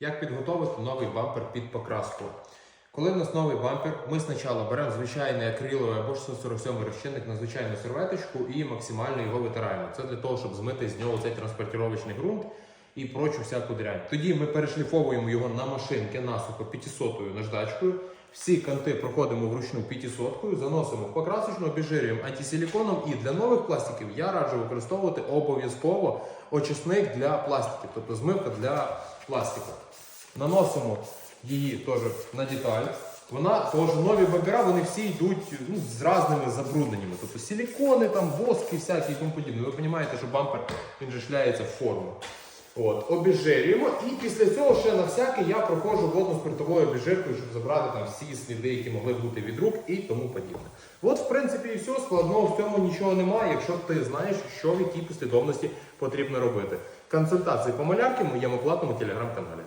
Як підготовити новий бампер під покраску? Коли в нас новий бампер, ми спочатку беремо звичайний акриловий або ж 147 розчинник на звичайну серветочку і максимально його витираємо. Це для того, щоб змити з нього цей транспортировочний ґрунт і прочу всяку дрянь. Тоді ми перешліфовуємо його на машинки насухо 500 наждачкою. Всі канти проходимо вручну 500 заносимо в покрасочну, обіжирюємо антисиліконом. І для нових пластиків я раджу використовувати обов'язково очисник для пластиків, тобто змивка для пластику. Наносимо її теж на деталь. Вона теж нові бампера, вони всі йдуть ну, з різними забрудненнями. Тобто силікони, там, воски всякі і тому подібне. Ви розумієте, що бампер він же шляється в форму. От, обіжирюємо, і після цього ще на всякий я проходжу водно-спиртовою обіжиркою, щоб забрати там всі сліди, які могли бути від рук і тому подібне. От, в принципі, і все, складного в цьому нічого немає, якщо ти знаєш, що в якій послідовності потрібно робити. Консультації по малярки в моєму платному телеграм-каналі.